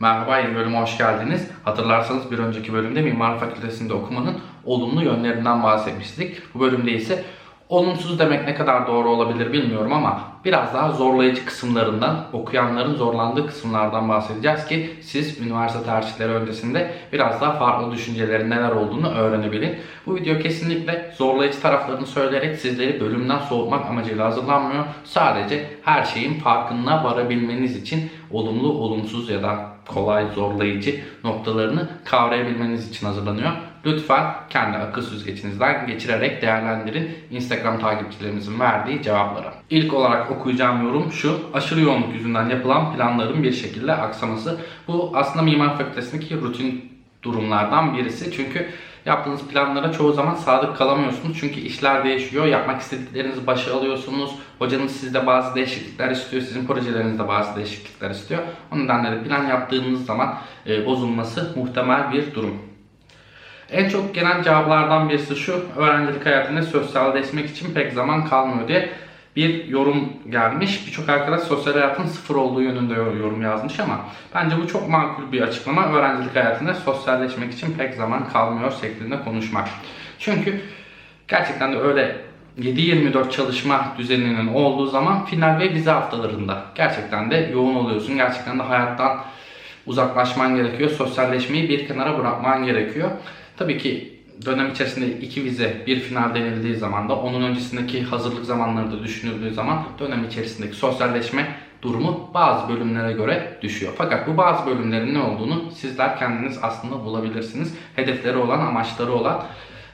Merhaba yeni bölüme hoş geldiniz. Hatırlarsanız bir önceki bölümde Mimar Fakültesinde okumanın olumlu yönlerinden bahsetmiştik. Bu bölümde ise olumsuz demek ne kadar doğru olabilir bilmiyorum ama biraz daha zorlayıcı kısımlarından, okuyanların zorlandığı kısımlardan bahsedeceğiz ki siz üniversite tercihleri öncesinde biraz daha farklı düşüncelerin neler olduğunu öğrenebilin. Bu video kesinlikle zorlayıcı taraflarını söyleyerek sizleri bölümden soğutmak amacıyla hazırlanmıyor. Sadece her şeyin farkına varabilmeniz için olumlu, olumsuz ya da kolay, zorlayıcı noktalarını kavrayabilmeniz için hazırlanıyor. Lütfen kendi akıl süzgecinizden geçirerek değerlendirin Instagram takipçilerimizin verdiği cevapları. İlk olarak okuyacağım yorum şu. Aşırı yoğunluk yüzünden yapılan planların bir şekilde aksaması. Bu aslında Mimar Fakültesindeki rutin durumlardan birisi. Çünkü yaptığınız planlara çoğu zaman sadık kalamıyorsunuz. Çünkü işler değişiyor. Yapmak istediklerinizi başa alıyorsunuz. Hocanız sizde bazı değişiklikler istiyor. Sizin projelerinizde bazı değişiklikler istiyor. O nedenle de plan yaptığınız zaman e, bozulması muhtemel bir durum. En çok gelen cevaplardan birisi şu. Öğrencilik hayatında sosyalleşmek için pek zaman kalmıyor diye bir yorum gelmiş. Birçok arkadaş sosyal hayatın sıfır olduğu yönünde yorum yazmış ama bence bu çok makul bir açıklama. Öğrencilik hayatında sosyalleşmek için pek zaman kalmıyor şeklinde konuşmak. Çünkü gerçekten de öyle 7-24 çalışma düzeninin olduğu zaman final ve vize haftalarında gerçekten de yoğun oluyorsun. Gerçekten de hayattan uzaklaşman gerekiyor. Sosyalleşmeyi bir kenara bırakman gerekiyor. Tabii ki dönem içerisinde iki vize, bir final denildiği zaman da onun öncesindeki hazırlık zamanları da düşünüldüğü zaman dönem içerisindeki sosyalleşme durumu bazı bölümlere göre düşüyor. Fakat bu bazı bölümlerin ne olduğunu sizler kendiniz aslında bulabilirsiniz. Hedefleri olan, amaçları olan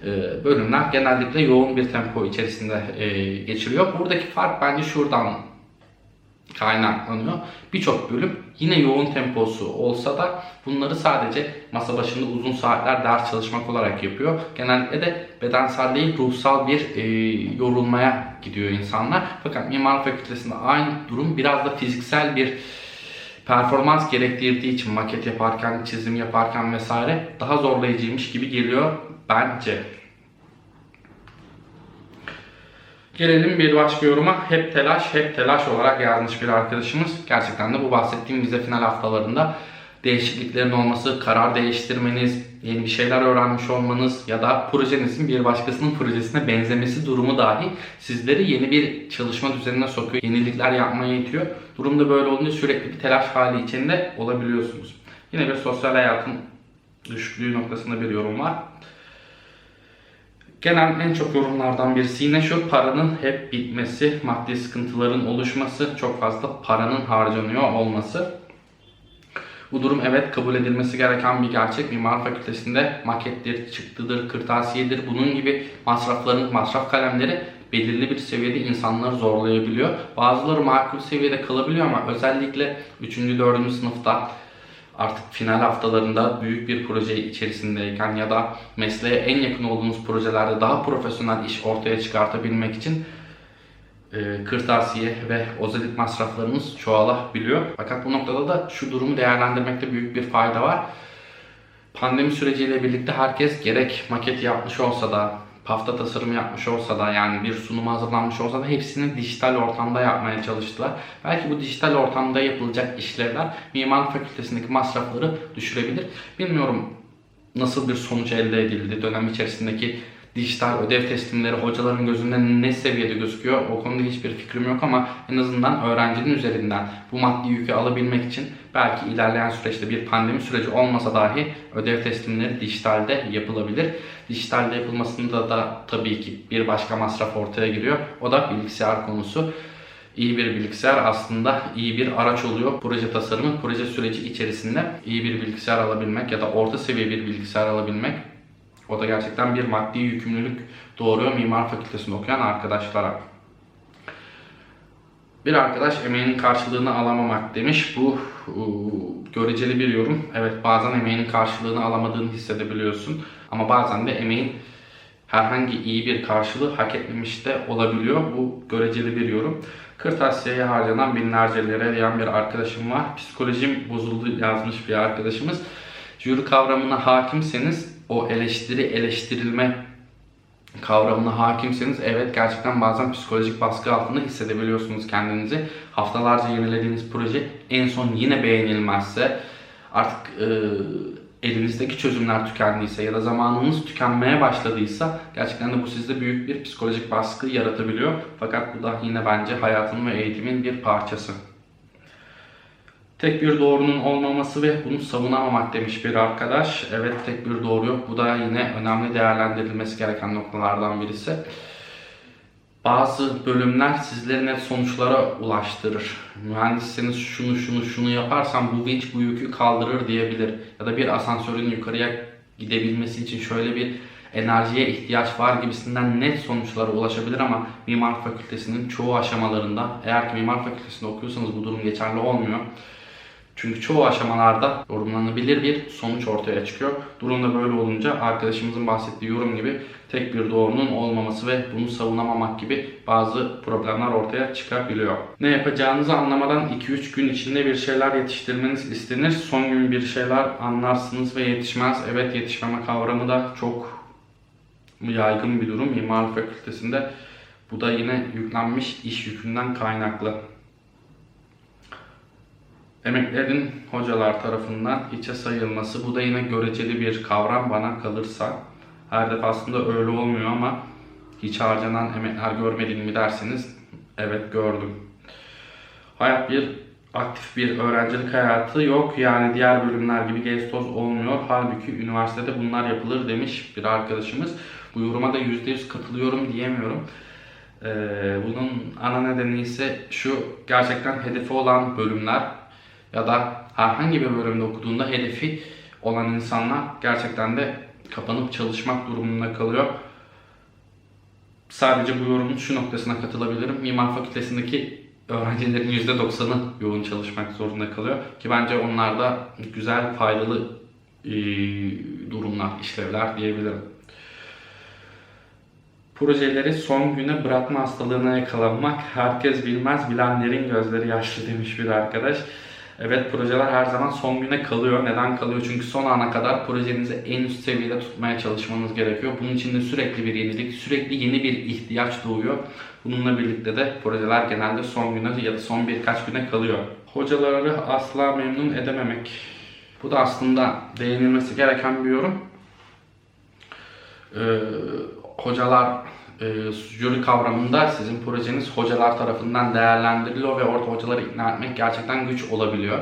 e, bölümler genellikle yoğun bir tempo içerisinde e, geçiriyor. Buradaki fark bence şuradan kaynaklanıyor. Birçok bölüm yine yoğun temposu olsa da bunları sadece masa başında uzun saatler ders çalışmak olarak yapıyor. Genellikle de bedensel değil ruhsal bir e, yorulmaya gidiyor insanlar. Fakat mimar fakültesinde aynı durum biraz da fiziksel bir performans gerektirdiği için maket yaparken, çizim yaparken vesaire daha zorlayıcıymış gibi geliyor bence. Gelelim bir başka yoruma. Hep telaş, hep telaş olarak yazmış bir arkadaşımız. Gerçekten de bu bahsettiğim vize final haftalarında değişikliklerin olması, karar değiştirmeniz, yeni bir şeyler öğrenmiş olmanız ya da projenizin bir başkasının projesine benzemesi durumu dahi sizleri yeni bir çalışma düzenine sokuyor. Yenilikler yapmaya itiyor. Durumda böyle olunca sürekli bir telaş hali içinde olabiliyorsunuz. Yine bir sosyal hayatın düşüklüğü noktasında bir yorum var. Gelen en çok yorumlardan birisi yine şu paranın hep bitmesi, maddi sıkıntıların oluşması, çok fazla paranın harcanıyor olması. Bu durum evet kabul edilmesi gereken bir gerçek. Mimar Fakültesinde makettir, çıktıdır, kırtasiyedir bunun gibi masrafların, masraf kalemleri belirli bir seviyede insanları zorlayabiliyor. Bazıları makul seviyede kalabiliyor ama özellikle 3. 4. sınıfta artık final haftalarında büyük bir proje içerisindeyken ya da mesleğe en yakın olduğunuz projelerde daha profesyonel iş ortaya çıkartabilmek için e, kırtasiye ve ozelit masraflarınız çoğalabiliyor. Fakat bu noktada da şu durumu değerlendirmekte büyük bir fayda var. Pandemi süreciyle birlikte herkes gerek maket yapmış olsa da pafta tasarım yapmış olsa da yani bir sunuma hazırlanmış olsa da hepsini dijital ortamda yapmaya çalıştılar. Belki bu dijital ortamda yapılacak işlevler mimar fakültesindeki masrafları düşürebilir. Bilmiyorum nasıl bir sonuç elde edildi dönem içerisindeki dijital ödev teslimleri hocaların gözünde ne seviyede gözüküyor o konuda hiçbir fikrim yok ama en azından öğrencinin üzerinden bu maddi yükü alabilmek için belki ilerleyen süreçte bir pandemi süreci olmasa dahi ödev teslimleri dijitalde yapılabilir. Dijitalde yapılmasında da tabii ki bir başka masraf ortaya giriyor. O da bilgisayar konusu. İyi bir bilgisayar aslında iyi bir araç oluyor. Proje tasarımı, proje süreci içerisinde iyi bir bilgisayar alabilmek ya da orta seviye bir bilgisayar alabilmek o da gerçekten bir maddi yükümlülük doğuruyor mimar fakültesinde okuyan arkadaşlara. Bir arkadaş emeğinin karşılığını alamamak demiş. Bu göreceli bir yorum. Evet bazen emeğinin karşılığını alamadığını hissedebiliyorsun. Ama bazen de emeğin herhangi iyi bir karşılığı hak etmemiş de olabiliyor. Bu göreceli bir yorum. Kırtasiye'ye harcanan binlerce lira diyen bir arkadaşım var. Psikolojim bozuldu yazmış bir arkadaşımız. Jüri kavramına hakimseniz o eleştiri eleştirilme kavramına hakimseniz evet gerçekten bazen psikolojik baskı altında hissedebiliyorsunuz kendinizi. Haftalarca yenilediğiniz proje en son yine beğenilmezse artık e, elinizdeki çözümler tükendiyse ya da zamanınız tükenmeye başladıysa gerçekten de bu sizde büyük bir psikolojik baskı yaratabiliyor. Fakat bu da yine bence hayatın ve eğitimin bir parçası. Tek bir doğrunun olmaması ve bunu savunamamak demiş bir arkadaş. Evet tek bir doğru yok. Bu da yine önemli değerlendirilmesi gereken noktalardan birisi. Bazı bölümler sizleri net sonuçlara ulaştırır. Mühendisseniz şunu şunu şunu yaparsam bu vinç bu yükü kaldırır diyebilir. Ya da bir asansörün yukarıya gidebilmesi için şöyle bir enerjiye ihtiyaç var gibisinden net sonuçlara ulaşabilir ama mimar fakültesinin çoğu aşamalarında eğer ki mimar fakültesinde okuyorsanız bu durum geçerli olmuyor. Çünkü çoğu aşamalarda yorumlanabilir bir sonuç ortaya çıkıyor. Durumda böyle olunca arkadaşımızın bahsettiği yorum gibi tek bir doğrunun olmaması ve bunu savunamamak gibi bazı problemler ortaya çıkabiliyor. Ne yapacağınızı anlamadan 2-3 gün içinde bir şeyler yetiştirmeniz istenir. Son gün bir şeyler anlarsınız ve yetişmez. Evet yetişmeme kavramı da çok yaygın bir durum mimar fakültesinde. Bu da yine yüklenmiş iş yükünden kaynaklı. Emeklerin hocalar tarafından hiçe sayılması bu da yine göreceli bir kavram bana kalırsa. Her defasında öyle olmuyor ama hiç harcanan emekler görmedin mi derseniz evet gördüm. Hayat bir aktif bir öğrencilik hayatı yok. Yani diğer bölümler gibi gez olmuyor. Halbuki üniversitede bunlar yapılır demiş bir arkadaşımız. Bu yoruma da %100 katılıyorum diyemiyorum. Ee, bunun ana nedeni ise şu gerçekten hedefi olan bölümler ya da herhangi bir bölümde okuduğunda hedefi olan insanlar gerçekten de kapanıp çalışmak durumunda kalıyor. Sadece bu yorumun şu noktasına katılabilirim. Mimar fakültesindeki öğrencilerin %90'ı yoğun çalışmak zorunda kalıyor. Ki bence onlar da güzel, faydalı e, durumlar, işlevler diyebilirim. Projeleri son güne bırakma hastalığına yakalanmak herkes bilmez bilenlerin gözleri yaşlı demiş bir arkadaş. Evet projeler her zaman son güne kalıyor. Neden kalıyor? Çünkü son ana kadar projenizi en üst seviyede tutmaya çalışmanız gerekiyor. Bunun için de sürekli bir yenilik, sürekli yeni bir ihtiyaç doğuyor. Bununla birlikte de projeler genelde son güne ya da son birkaç güne kalıyor. Hocaları asla memnun edememek. Bu da aslında değinilmesi gereken bir yorum. Ee, hocalar e, jüri kavramında sizin projeniz hocalar tarafından değerlendiriliyor ve orada hocaları ikna etmek gerçekten güç olabiliyor.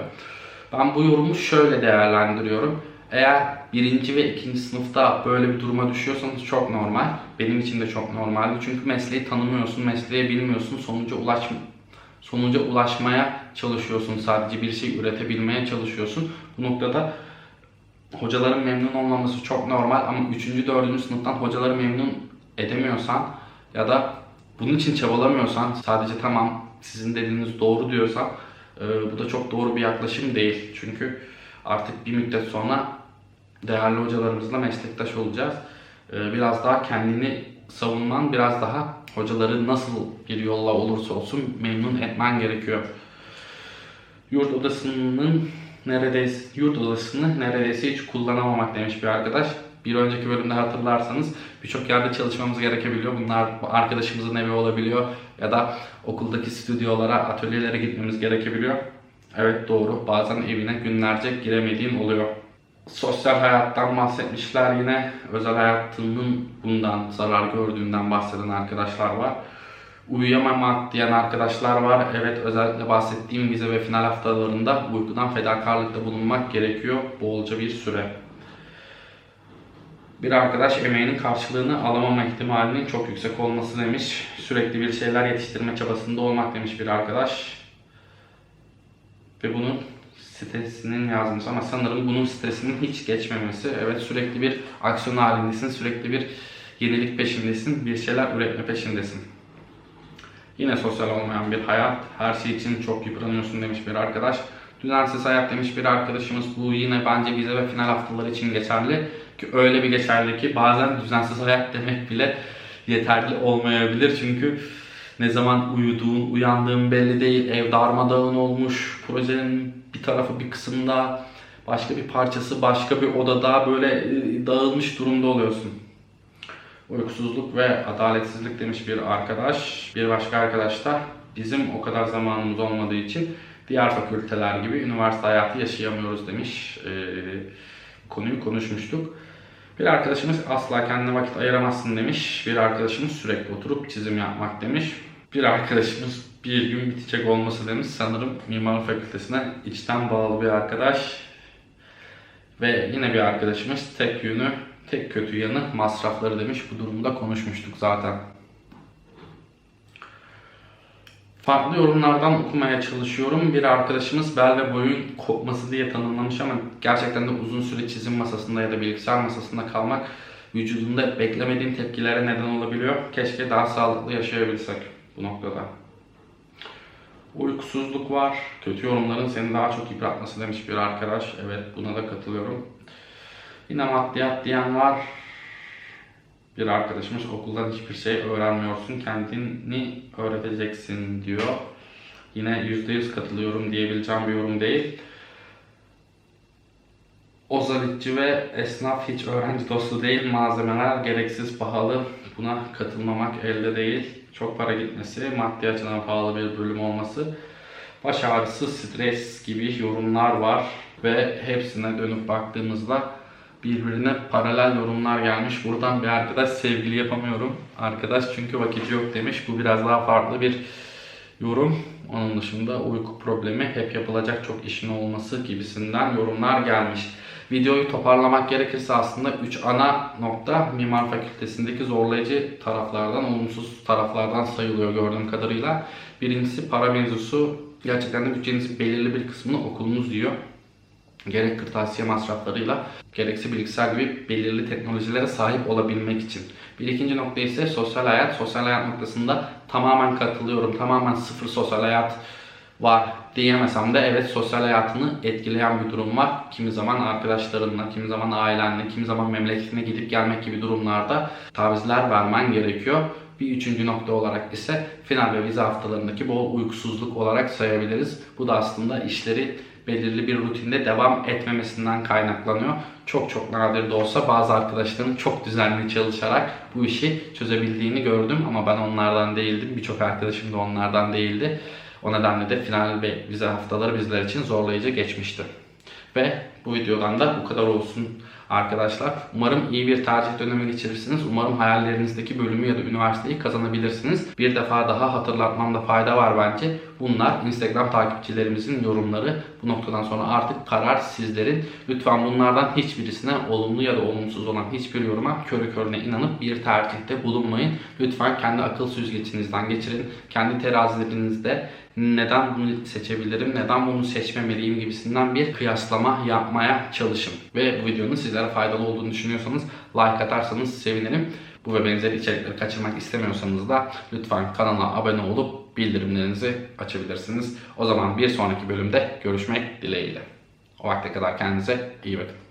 Ben bu yorumu şöyle değerlendiriyorum. Eğer birinci ve ikinci sınıfta böyle bir duruma düşüyorsanız çok normal. Benim için de çok normaldi. Çünkü mesleği tanımıyorsun, mesleği bilmiyorsun. Sonuca ulaş sonuca ulaşmaya çalışıyorsun. Sadece bir şey üretebilmeye çalışıyorsun. Bu noktada hocaların memnun olmaması çok normal ama 3. 4. sınıftan hocaları memnun edemiyorsan ya da bunun için çabalamıyorsan sadece tamam sizin dediğiniz doğru diyorsan e, bu da çok doğru bir yaklaşım değil. Çünkü artık bir müddet sonra değerli hocalarımızla meslektaş olacağız. E, biraz daha kendini savunman, biraz daha hocaları nasıl bir yolla olursa olsun memnun etmen gerekiyor. Yurt odasının neredeyse yurt odasını neredeyse hiç kullanamamak demiş bir arkadaş. Bir önceki bölümde hatırlarsanız birçok yerde çalışmamız gerekebiliyor. Bunlar arkadaşımızın evi olabiliyor ya da okuldaki stüdyolara, atölyelere gitmemiz gerekebiliyor. Evet doğru. Bazen evine günlerce giremediğin oluyor. Sosyal hayattan bahsetmişler yine. Özel hayatının bundan zarar gördüğünden bahseden arkadaşlar var. Uyuyamamak diyen arkadaşlar var. Evet özellikle bahsettiğim vize ve final haftalarında uykudan fedakarlıkta bulunmak gerekiyor. Bolca bir süre. Bir arkadaş emeğinin karşılığını alamama ihtimalinin çok yüksek olması demiş. Sürekli bir şeyler yetiştirme çabasında olmak demiş bir arkadaş. Ve bunun stresinin yazmış ama sanırım bunun stresinin hiç geçmemesi. Evet sürekli bir aksiyon halindesin, sürekli bir yenilik peşindesin, bir şeyler üretme peşindesin. Yine sosyal olmayan bir hayat, her şey için çok yıpranıyorsun demiş bir arkadaş. Düzensiz hayat demiş bir arkadaşımız. Bu yine bence vize ve final haftaları için geçerli. Ki öyle bir geçerli ki bazen düzensiz hayat demek bile yeterli olmayabilir. Çünkü ne zaman uyuduğun, uyandığın belli değil. Ev darmadağın olmuş. Projenin bir tarafı bir kısımda, başka bir parçası başka bir odada böyle e, dağılmış durumda oluyorsun. Uykusuzluk ve adaletsizlik demiş bir arkadaş. Bir başka arkadaş da bizim o kadar zamanımız olmadığı için diğer fakülteler gibi üniversite hayatı yaşayamıyoruz demiş. Ee, konuyu konuşmuştuk. Bir arkadaşımız asla kendine vakit ayıramazsın demiş. Bir arkadaşımız sürekli oturup çizim yapmak demiş. Bir arkadaşımız bir gün bitecek olması demiş. Sanırım mimarlık fakültesine içten bağlı bir arkadaş. Ve yine bir arkadaşımız tek yönü, tek kötü yanı masrafları demiş. Bu durumda konuşmuştuk zaten. Farklı yorumlardan okumaya çalışıyorum. Bir arkadaşımız bel ve boyun kopması diye tanımlamış ama gerçekten de uzun süre çizim masasında ya da bilgisayar masasında kalmak vücudunda beklemediğin tepkilere neden olabiliyor. Keşke daha sağlıklı yaşayabilsek bu noktada. Uykusuzluk var. Kötü yorumların seni daha çok yıpratması demiş bir arkadaş. Evet buna da katılıyorum. Yine maddiyat diyen var. Bir arkadaşımız okuldan hiçbir şey öğrenmiyorsun, kendini öğreteceksin diyor. Yine %100 katılıyorum diyebileceğim bir yorum değil. Ozalitçi ve esnaf hiç öğrenci dostu değil. Malzemeler gereksiz pahalı. Buna katılmamak elde değil. Çok para gitmesi, maddi açıdan pahalı bir bölüm olması. Baş ağrısı, stres gibi yorumlar var. Ve hepsine dönüp baktığımızda birbirine paralel yorumlar gelmiş. Buradan bir arkadaş sevgili yapamıyorum. Arkadaş çünkü vakit yok demiş. Bu biraz daha farklı bir yorum. Onun dışında uyku problemi, hep yapılacak çok işin olması gibisinden yorumlar gelmiş. Videoyu toparlamak gerekirse aslında 3 ana nokta Mimar Fakültesindeki zorlayıcı taraflardan, olumsuz taraflardan sayılıyor gördüğüm kadarıyla. Birincisi para mevzusu. Gerçekten de bütçenizin belirli bir kısmını okulunuz diyor gerek kırtasiye masraflarıyla gerekse bilgisayar gibi belirli teknolojilere sahip olabilmek için. Bir ikinci nokta ise sosyal hayat. Sosyal hayat noktasında tamamen katılıyorum. Tamamen sıfır sosyal hayat var diyemesem de evet sosyal hayatını etkileyen bir durum var. Kimi zaman arkadaşlarınla, kimi zaman ailenle, kimi zaman memleketine gidip gelmek gibi durumlarda tavizler vermen gerekiyor. Bir üçüncü nokta olarak ise final ve vize haftalarındaki bol uykusuzluk olarak sayabiliriz. Bu da aslında işleri belirli bir rutinde devam etmemesinden kaynaklanıyor. Çok çok nadir de olsa bazı arkadaşların çok düzenli çalışarak bu işi çözebildiğini gördüm ama ben onlardan değildim. Birçok arkadaşım da onlardan değildi. O nedenle de final ve vize haftaları bizler için zorlayıcı geçmişti. Ve bu videodan da bu kadar olsun arkadaşlar. Umarım iyi bir tercih dönemi geçirirsiniz. Umarım hayallerinizdeki bölümü ya da üniversiteyi kazanabilirsiniz. Bir defa daha hatırlatmamda fayda var bence. Bunlar Instagram takipçilerimizin yorumları. Bu noktadan sonra artık karar sizlerin. Lütfen bunlardan hiçbirisine olumlu ya da olumsuz olan hiçbir yoruma körü körüne inanıp bir tercihte bulunmayın. Lütfen kendi akıl süzgecinizden geçirin. Kendi terazilerinizde neden bunu seçebilirim, neden bunu seçmemeliyim gibisinden bir kıyaslama yapmaya çalışın. Ve bu videonun sizlere faydalı olduğunu düşünüyorsanız like atarsanız sevinirim. Bu ve benzeri içerikleri kaçırmak istemiyorsanız da lütfen kanala abone olup bildirimlerinizi açabilirsiniz. O zaman bir sonraki bölümde görüşmek dileğiyle. O vakte kadar kendinize iyi bakın.